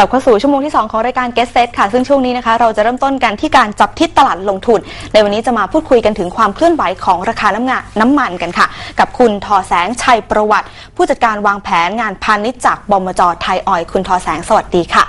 ลับเข้าสู่ชั่วโมงที่ 2 ของรายการ Get Set ค่ะ ซึ่งช่วงนี้นะคะเราจะเริ่มต้นกันที่การจับทิศตลาดลงทุน ในวันนี้จะมาพูดคุยกันถึงความเคลื่อนไหวของราคาน้ำงาน้ำมันกันค่ะ กับคุณทอแสงชัยประวัติ ผู้จัดการวางแผนงานพาณิชย์จากบมจไทยออยล์คุณทอแสงสวัสดีค่ะ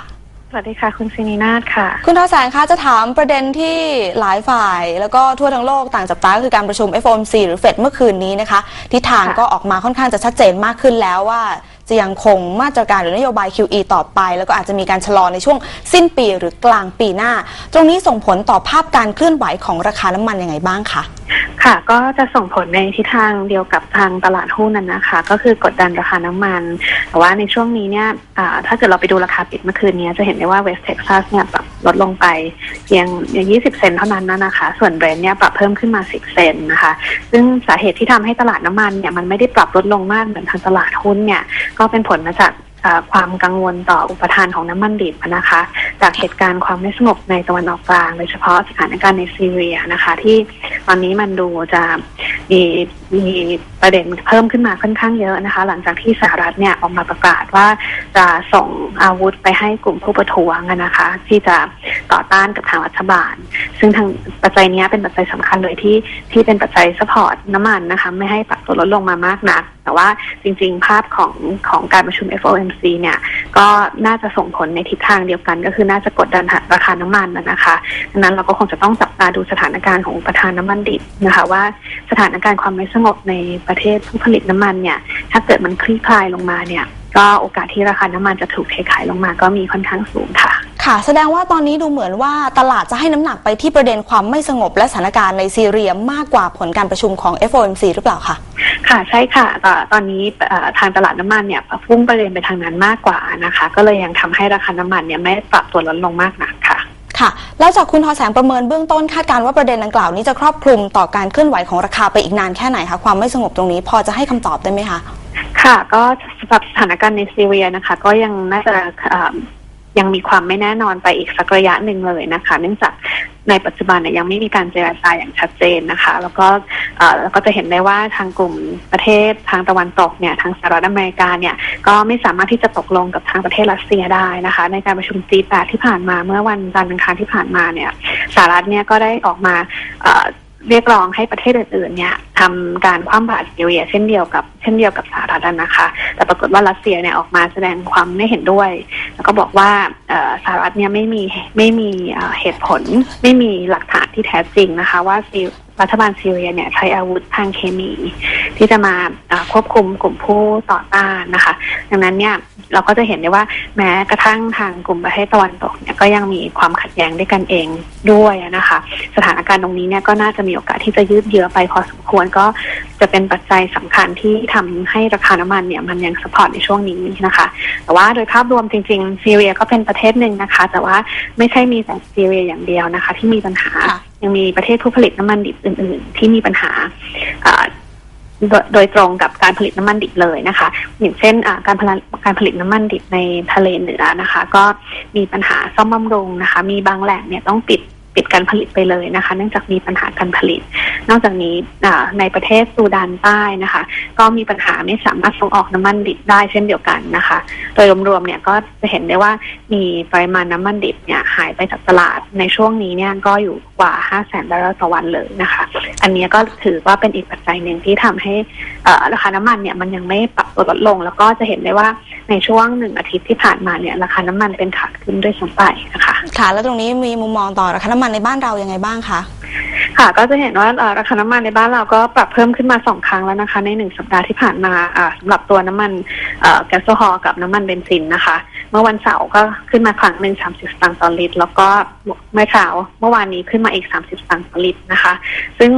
สวัสดีค่ะ คุณซินีนาถค่ะ คุณทอแสงคะจะถามประเด็นที่หลายฝ่าย แล้วก็ทั่วทั้งโลกต่างจับตาก็คือการประชุม FOMC หรือเฟดเมื่อคืนนี้นะคะทิศทางค่ะก็ออกมาค่อนข้างจะชัดเจนมากขึ้นแล้วว่า จะยังคงมาตรการหรือนโยบาย QE ต่อไป แล้วก็อาจจะมีการชะลอในช่วงสิ้นปีหรือกลางปีหน้า ตรงนี้ส่งผลต่อภาพการเคลื่อนไหวของราคาน้ำมันยังไงบ้างคะ ค่ะก็จะส่งผลในทิศทางเดียวกับทางตลาดหุ้นนั่นนะคะ ก็คือกดดันราคาน้ำมัน แต่ว่าในช่วงนี้เนี่ยถ้าเกิดเราไปดูราคาปิดเมื่อคืนนี้ จะเห็นได้ว่าเวสเท็กซัสเนี่ยปรับลดลงไปเพียง 20 เซนเท่านั้นนะคะ ส่วนเบรนท์เนี่ยปรับเพิ่มขึ้นมา 10 เซนนะคะ ซึ่งสาเหตุที่ทำให้ตลาดน้ำมันเนี่ยมันไม่ได้ปรับลดลงมากเหมือนทางตลาดหุ้นเนี่ยก็เป็นผลมาจาก ความกังวลต่ออุปทานของน้ำมันดิบนะคะ จากเหตุการณ์ความไม่สงบในตะวันออกกลาง โดยเฉพาะสถานการณ์ในซีเรียนะคะ ที่ตอนนี้มันดูจะมีมีประเด็นเพิ่มขึ้นมาค่อนข้างเยอะนะคะ หลังจากที่สหรัฐเนี่ยออกมาประกาศว่าจะส่งอาวุธไปให้กลุ่มผู้ประท้วงนะคะ ที่จะ ต่อต้านกับทางรัฐบาล ซึ่งทางปัจจัยนี้เป็นปัจจัยสำคัญเลยที่ที่เป็นปัจจัยสปอร์ตน้ำมันนะคะไม่ให้ปรับตัวลดลงมามากนัก แต่ว่าจริง ๆ ภาพของของการประชุม FOMC เนี่ยก็น่าจะส่งผลในทิศทางเดียวกัน ก็คือน่าจะกดดันราคาน้ำมันนะนะคะดังนั้นเราก็คงจะต้องจับตาดูสถานการณ์ของอุปทานน้ำมันดิบนะคะว่าสถานการณ์ความไม่สงบในประเทศผู้ผลิตน้ำมันเนี่ยถ้าเกิดมันคลี่คลายลงมาเนี่ยก็โอกาสที่ราคาน้ำมันจะถูกเทขายลงมาก็มีค่อนข้างสูงค่ะ ค่ะ แสดงว่าตอนนี้ดูเหมือนว่าตลาดจะให้น้ำหนักไปที่ประเด็นความไม่สงบและสถานการณ์ในซีเรียมากกว่าผลการประชุมของ FOMC หรือเปล่าคะค่ะใช่ค่ะแต่ตอนนี้เอ่อทางตลาดน้ำมันเนี่ยพุ่งประเด็นไปทางนั้นมากกว่านะคะ ก็เลยยังทำให้ราคาน้ำมันเนี่ยไม่ปรับตัวลดลงมากนักค่ะค่ะแล้วจากคุณทอแสงประเมินเบื้องต้นคาดการณ์ว่าประเด็นดังกล่าวนี้จะครอบคลุมต่อการเคลื่อนไหวของราคาไปอีกนานแค่ไหนคะความไม่สงบตรงนี้พอจะให้คำตอบได้ไหมคะค่ะก็สำหรับสถานการณ์ในซีเรียนะคะ ก็ยังน่าจะเอ่อ ยังมีความไม่แน่นอนไปอีกสักระยะหนึ่งเลยนะคะ เนื่องจากในปัจจุบันเนี่ยยังไม่มีการเจรจาอย่างชัดเจนนะคะ แล้วก็เอ่อแล้วก็จะเห็นได้ว่าทางกลุ่มประเทศทางตะวันตกเนี่ยทางสหรัฐอเมริกาเนี่ยก็ไม่สามารถที่จะตกลงกับทางประเทศรัสเซียได้นะคะ ในการประชุม G8 ที่ผ่านมาเมื่อวันจันทร์อังคารที่ผ่านมาเนี่ยสหรัฐเนี่ยก็ได้ออกมาเอ่อเรียกร้องให้ประเทศอื่นๆเนี่ยทำการคว่ำบาตรซีเรียเช่นเดียวกับเช่นเดียวกับสหรัฐนะคะ แต่ปรากฏว่ารัสเซียเนี่ยออกมาแสดงความไม่เห็นด้วย แล้วก็บอกว่าสหรัฐเนี่ยไม่มีไม่มีเหตุผล ไม่มีหลักฐานที่แท้จริงนะคะ ว่ารัฐบาลซีเรียเนี่ยใช้อาวุธทางเคมี ที่จะมาควบคุมกลุ่มผู้ต่อต้านนะคะ ดังนั้นเนี่ย เราก็จะเห็นได้ว่าแม้กระทั่งทางกลุ่มประเทศตะวันตกเนี่ยก็ยังมีความขัดแย้งด้วยกันเองด้วยนะคะ สถานการณ์ตรงนี้เนี่ยก็น่าจะมีโอกาสที่จะยืดเยื้อไปพอสมควรก็จะเป็นปัจจัยสำคัญที่ทำให้ราคาน้ำมันเนี่ยมันยังสปอร์ตในช่วงนี้นะคะ แต่ว่าโดยภาพรวมจริงๆซีเรียก็เป็นประเทศหนึ่งนะคะ แต่ว่าไม่ใช่มีแต่ซีเรียอย่างเดียวนะคะ ที่มีปัญหาค่ะยังมีประเทศผู้ผลิตน้ำมันดิบอื่น ๆ ที่มีปัญหาอ่า โดยตรงกับการผลิตน้ำมันดิบเลยนะคะ อย่างเช่นการผลิตการผลิตน้ำมันดิบในทะเลเหนือนะคะ ก็มีปัญหาซ่อมบำรุงนะคะ มีบางแหล่งเนี่ยต้องปิดปิดการผลิตไปเลยนะคะ เนื่องจากมีปัญหาการผลิต นอกจากนี้ในประเทศซูดานใต้นะคะ ก็มีปัญหาไม่สามารถส่งออกน้ำมันดิบได้เช่นเดียวกันนะคะ โดยรวมๆเนี่ยก็จะเห็นได้ว่ามีปริมาณน้ำมันดิบเนี่ยหายไปจากตลาดในช่วงนี้เนี่ยก็อยู่กว่า 5 0 0แสนบาร์เรลต่อวันเลยนะคะ อันนี้ก็ถือว่าเป็นอีกปัจจัยหนึ่งที่ทำให้อ่อราคาน้ำมันเนี่ยมันยังไม่ปรับตัวลดลง แล้วก็จะเห็นได้ว่าในช่วงหนึ่งอาทิตย์ที่ผ่านมาเนี่ยราคาน้ำมันเป็นขาขึ้นด้วยซ้ำไปนะคะค่ะ แล้วตรงนี้มีมุมมองต่อราคาน้ำมันในบ้านเรายังไงบ้างคะ ค่ะก็จะเห็นว่าราคาน้ำมันในบ้านเราก็ปรับเพิ่มขึ้นมาสองครั้งแล้วนะคะ ในหนึ่งสัปดาห์ที่ผ่านมาอ่าสำหรับตัวน้ำมันแก๊สโซฮอล์กับน้ำมันเบนซินนะคะ เมื่อวันเสาร์ก็ขึ้นมาครั้งหนึ่ง30สตางค์ต่อลิตร แล้วก็เมื่อเช้าเมื่อวานนี้ขึ้นมาอีก30สตางค์ต่อลิตรนะคะ ซึ่ง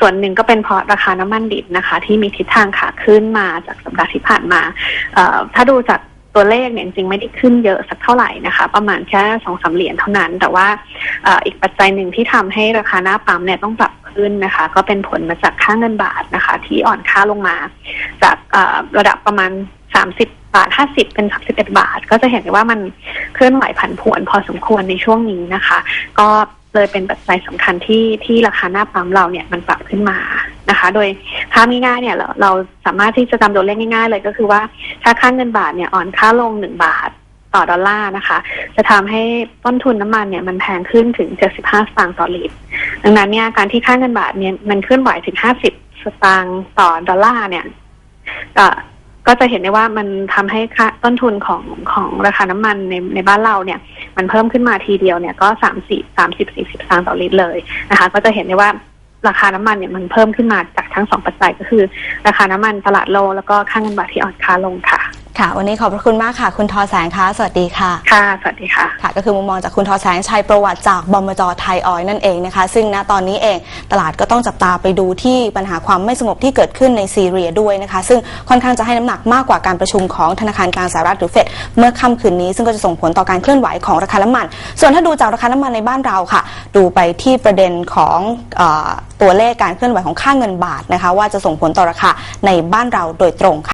ส่วนหนึ่งก็เป็นเพราะราคาน้ำมันดิบนะคะ ที่มีทิศทางขาขึ้นมาจากสัปดาห์ที่ผ่านมา ถ้าดูจาก ตัวเลขเนี่ยจริงๆไม่ได้ขึ้นเยอะสักเท่าไหร่นะคะ ประมาณแค่สองสามเหรียญเท่านั้น แต่ว่าอีกปัจจัยหนึ่งที่ทำให้ราคาหน้าปั๊มเนี่ยต้องปรับขึ้นนะคะ ก็เป็นผลมาจากค่าเงินบาทนะคะ ที่อ่อนค่าลงมา จากระดับประมาณ 30 บาท 50 เป็น 31 บาท ก็จะเห็นได้ว่ามันเคลื่อนไหวผันผวนพอสมควรในช่วงนี้นะคะ ก็เลยเป็นปัจจัยสำคัญที่ที่ราคาหน้าปั๊มเราเนี่ยมันปรับขึ้นมานะคะ โดย ถ้าง่ายๆเนี่ยเราเราสามารถที่จะจำตัวเลขง่ายๆเลยก็คือว่า ถ้าค่าเงินบาทเนี่ยอ่อนค่าลง1บาทต่อดอลลาร์นะคะ จะทำให้ต้นทุนน้ำมันเนี่ยมันแพงขึ้นถึง 75 สตางค์ต่อลิตร ดังนั้นเนี่ยการที่ค่าเงินบาทเนี่ยมันเคลื่อนไหวถึง 50 สตางค์ต่อดอลลาร์เนี่ยก็ก็จะเห็นได้ว่ามันทำให้ค่าต้นทุนของของราคาน้ำมันในในบ้านเราเนี่ย มันเพิ่มขึ้นมาทีเดียวเนี่ยก็สามสี่สามสิบสี่สิบสตางค์ต่อลิตรเลยนะคะ ก็จะเห็นได้ว่า ราคาน้ำมันเนี่ยมันเพิ่มขึ้นมาจากทั้งสองปัจจัยก็คือ ราคาน้ำมันตลาดโลกแล้วก็ค่าเงินบาทที่อ่อนค่าลงค่ะ ค่ะ วันนี้ขอบพระคุณมากค่ะ คุณทอแสงคะสวัสดีค่ะ ค่ะ สวัสดีค่ะ ค่ะ ก็คือมุมมองจากคุณทอแสงชัยประวัติจากบมจไทยออยล์นั่นเองนะคะ ซึ่งณตอนนี้เองตลาดก็ต้องจับตาไปดูที่ปัญหาความไม่สงบที่เกิดขึ้นในซีเรียด้วยนะคะ ซึ่งค่อนข้างจะให้น้ำหนักมากกว่าการประชุมของธนาคารกลางสหรัฐหรือเฟดเมื่อค่ำคืนนี้ซึ่งก็จะส่งผลต่อการเคลื่อนไหวของราคาน้ำมัน ส่วนถ้าดูจากราคาน้ำมันในบ้านเราค่ะ ดูไปที่ประเด็นของเออตัวเลขการเคลื่อนไหวของค่าเงินบาทนะคะ ว่าจะส่งผลต่อราคาในบ้านเราโดยตรงค่ะ